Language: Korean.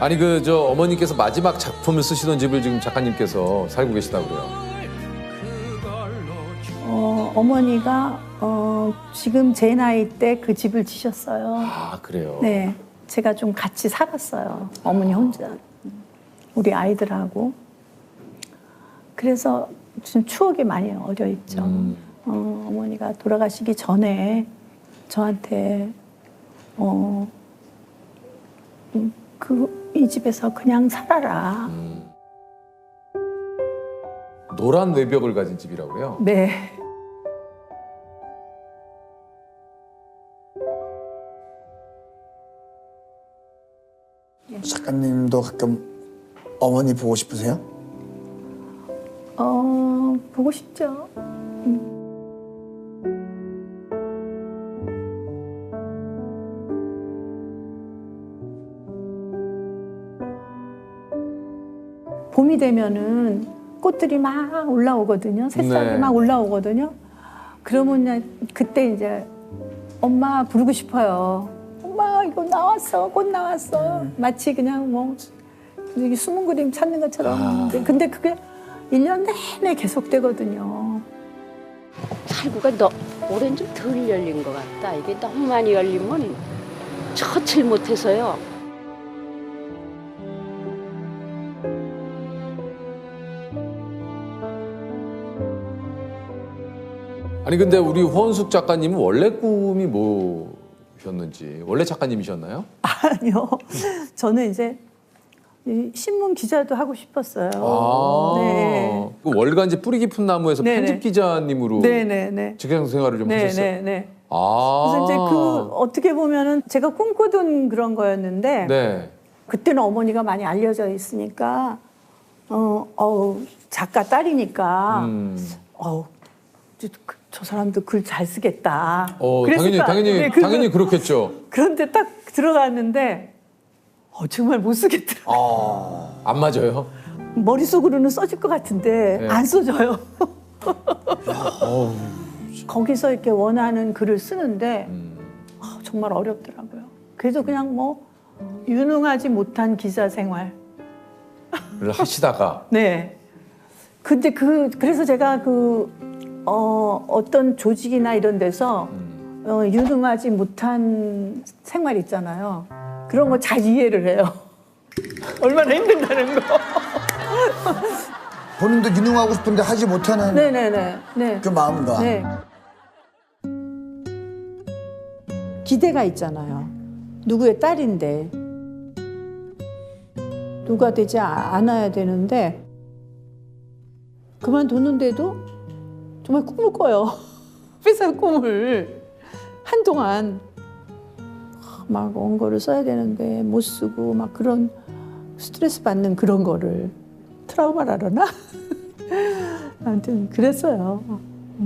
아니 그 저 어머니께서 마지막 작품을 쓰시던 집을 지금 작가님께서 살고 계시다고 그래요. 어, 어머니가 어, 지금 제 나이 때 그 집을 지셨어요. 아 그래요. 네, 제가 좀 같이 살았어요. 어머니 혼자 우리 아이들하고. 그래서 좀 추억이 많이 어려 있죠. 음. 어, 어머니가 돌아가시기 전에 저한테 어, 그 이 집에서 그냥 살아라. 음. 노란 외벽을 가진 집이라고 그래요. 네. 작가님도 가끔 어머니 보고 싶으세요? 어, 보고 싶죠. 봄이 되면은 꽃들이 막 올라오거든요. 새싹이 네. 막 올라오거든요. 그러면 그때 이제 엄마 부르고 싶어요. 엄마 이거 나왔어, 꽃 나왔어. 마치 그냥 뭐 숨은 그림 찾는 것처럼. 아. 근데 그게 1년 내내 계속되거든요. 살구가 너, 올해는 좀 덜 열린 것 같다. 이게 너무 많이 열리면 처칠 못해서요. 아니 근데 우리 허은숙 작가님은 원래 꿈이 뭐셨는지 원래 작가님이셨나요? 아니요. 저는 이제 이 신문 기자도 하고 싶었어요. 아. 네. 그 월간지 뿌리 깊은 나무에서 네네. 편집 기자님으로 네네네. 직장 생활을 좀 하셨어요. 네네네. 아. 그래서 이제 그 어떻게 보면은 제가 꿈꾸던 그런 거였는데 네. 그때는 어머니가 많이 알려져 있으니까 어, 어우, 작가 딸이니까 음. 어우, 저, 그- 저 사람도 글 잘 쓰겠다. 어, 당연히 거 당연히 아니에요. 그- 당연히 그렇겠죠. 그런데 딱 들어갔는데 어, 정말 못 쓰겠더라. 아, 안 맞아요. 머릿속으로는 써질 것 같은데 네. 안 써져요. 어우. 거기서 이렇게 원하는 글을 쓰는데 음. 아, 정말 어렵더라고요. 그래서 그냥 뭐 유능하지 못한 기자 생활. 를 하시다가 네. 근데 그 그래서 제가 그 어, 어떤 조직이나 이런 데서 음. 어, 유능하지 못한 생활 있잖아요. 그런 거 잘 이해를 해요. 얼마나 힘든다는 거. 본인도 유능하고 싶은데 하지 못하는 네네네. 네. 그 마음과 네. 기대가 있잖아요. 누구의 딸인데 누가 되지 아- 않아야 되는데 그만뒀는데도 정말 꿈을 꿔요. 회사 꿈을 한동안 막 원고를 써야 되는데 못 쓰고 막 그런 스트레스 받는 그런 거를 트라우마라려나? 아무튼 그랬어요.